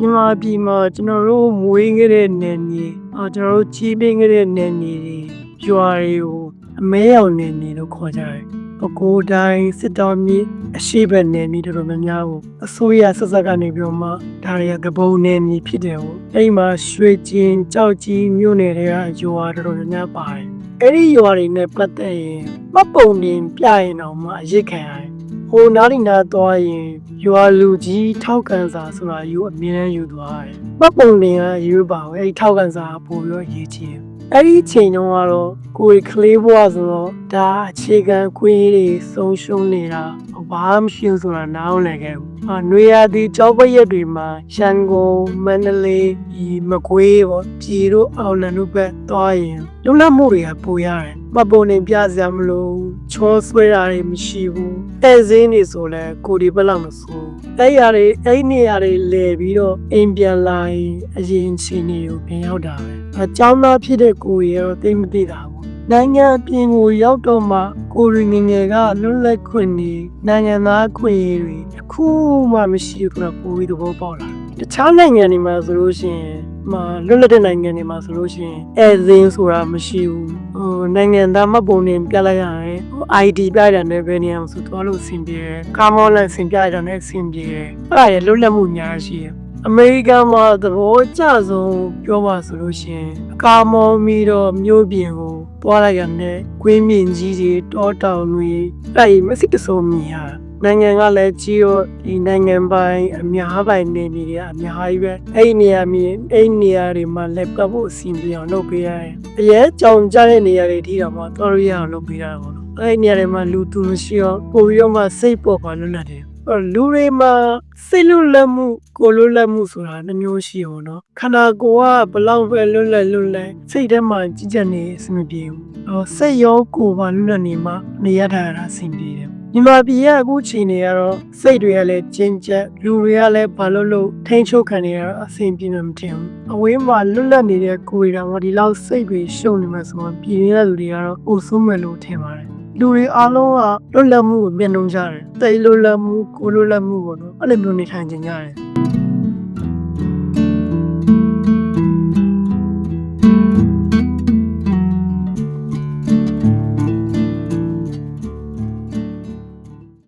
မြန်မာပြည်မှာကျွန်တော်တို့မွေးခဲ့တဲ့နယ်မြေအာကျွန်တော်တို့ကြီးပြင်းခဲ့တဲ့နယ်မြေတွေရွာတွေကိုအမဲရောင်နယ်မြေလို့ခေါ်ကြတယ်။ပဲခူးတိုင်းစစ်တောင်းမြေအရှိတ်နယ်မြေတော်တော်များများကိုအစိုးရဆက်ဆက်ကနေပြီးတော့မှဒါတွေကကပုံနယ်မြေဖြစ်တယ်ဟုတ်။အဲ့ဒီမှာရွှေကျင်ကြောက်ကြီးမြို့နယ်တွေကရွာတော်တော်များများပါတယ်။အဲ့ဒီရွာတွေနဲ့ပတ်သက်ရင်မတ်ပုံတင်ပြရင်တော့မှအရစ်ခံရတယ်။ ဟိုနားရီနာသွားရင်ရွာလူကြီးထောက်ကန်စာဆိုတာယူအမြဲတမ်းယူသွားတယ်။မှတ်ပုံတင်ကယူပါဘူး။အဲဒီထောက်ကန်စာကပို့ပြီးတော့ရေးချင်။အဲ့ဒီအချိန်တုန်းကတော့ကိုယ်ကလေးဘွားဆိုတော့ဒါအခြေခံခွင့်ရေးတွေဆုံးရှုံးနေတာ ဘာမှမရှိဘူးဆိုတာနားမလည်ခဲ့ဘူး။အာနွေရာသီကြောက်ပရက်တွေမှာရန်ကုန်မန္တလေးဒီမကွေးပေါ့ပြည်တို့အောင်လန်တို့ဘက်သွားရင်လုံလမှုတွေကပိုရတယ်။မှတ်ပုံတင်ပြစရာမလိုဘူးချောဆွဲတာတွေမရှိဘူး။အဲစင်းတွေဆိုလဲကိုဒီဘက်လောက်မဆိုး။အဲ့ရတွေအဲ့နေရာတွေလဲပြီးတော့အိမ်ပြန်လာရင်အရင်ချင်းတွေကိုပြန်ရောက်တာပဲ။အเจ้าသားဖြစ်တဲ့ကိုရတော့သိမသိတာဘူး။ နိုင်ငံအပြင်ကိုရောက်တော့မှကိုရီငယ်ငယ်ကလွတ်လပ်ခွင့်နေနိုင်ငံသားခွင့်ရေးတွေအခုမှမရှိဘူးကတော့ပိုပြီးသဘောပေါက်လာတယ်။တခြားနိုင်ငံတွေမှာဆိုလို့ရှိရင်မှာလွတ်လပ်တဲ့နိုင်ငံတွေမှာဆိုလို့ရှိရင်အဲဇင်းဆိုတာမရှိဘူးဟိုနိုင်ငံသားမှတ်ပုံတင်ပြလိုက်ရတယ်ဟို ID ပြရတဲ့ဘယ်နေရာမှာဆိုသွားလို့အဆင်ပြေတယ်ကာမောလန်ဆင်ပြရတဲ့အဆင်ပြေတယ်အဲ့ဒါရလွတ်လပ်မှုများရှိတယ်အမေရိကန်မှာသဘောကျဆုံးပြောပါဆိုလို့ရှိရင်အကာမောမီတော့မြို့ပြင်ကို သွားလိုက်ရတဲ့ကွင်းမြင့်ကြီးတွေတောတောင်တွေအဲ့ဒီမစစ်တဆိုးမြင်ရနိုင်ငံကလည်းကြီးရောဒီနိုင်ငံပိုင်အများပိုင်နေနေရအများကြီးပဲအဲ့ဒီနေရာမြင်အဲ့ဒီနေရာတွေမှာလက်ပတ်ဖို့အစီအပြေအောင်လုပ်ပေးရတယ်အရေးကြောင်ကြတဲ့နေရာတွေထိတော့မှတော်ရရအောင်လုပ်ပေးရတာပေါ့နော်အဲ့ဒီနေရာတွေမှာလူသူမရှိရောပိုပြီးတော့မှစိတ်ပေါ်ပါလွတ်လပ်တယ်အဲ့ လူတွေမှာစိတ်လွတ်လပ်မှုကိုလွတ်လပ်မှုဆိုတာနှမျိုးရှိအောင်နော်ခန္ဓာကိုယ်ကဘလောက်ပဲလွတ်လပ်လွတ်လပ်စိတ်ထဲမှာကြည်ကြက်နေအဆင်မပြေဘူးဟောစိတ်ရောကိုယ်ပါလွတ်လပ်နေမှနေရတာအဆင်ပြေတယ်မြန်မာပြည်ရဲ့အခုချိန်တွေကတော့စိတ်တွေကလည်းကျဉ်ကျက်လူတွေကလည်းဘာလို့လို့ထိန်းချုပ်ခံနေရတော့အဆင်ပြေမှမထင်ဘူးအဝေးမှာလွတ်လပ်နေတဲ့ကိုယ်တွေတော့ဒီလောက်စိတ်တွေရှုံနေမှဆိုတော့ပြည်နေတဲ့လူတွေကတော့အိုဆုံးမယ်လို့ထင်ပါတယ် လူတွေအားလုံးကလွတ်လပ်မှုကိုမျက်နှုံးကြတယ်။တိတ်လွတ်လပ်မှုကိုလွတ်လပ်မှုပေါ့နော်။အဲ့လိုမျိုးနေထိုင်ကြကြတယ်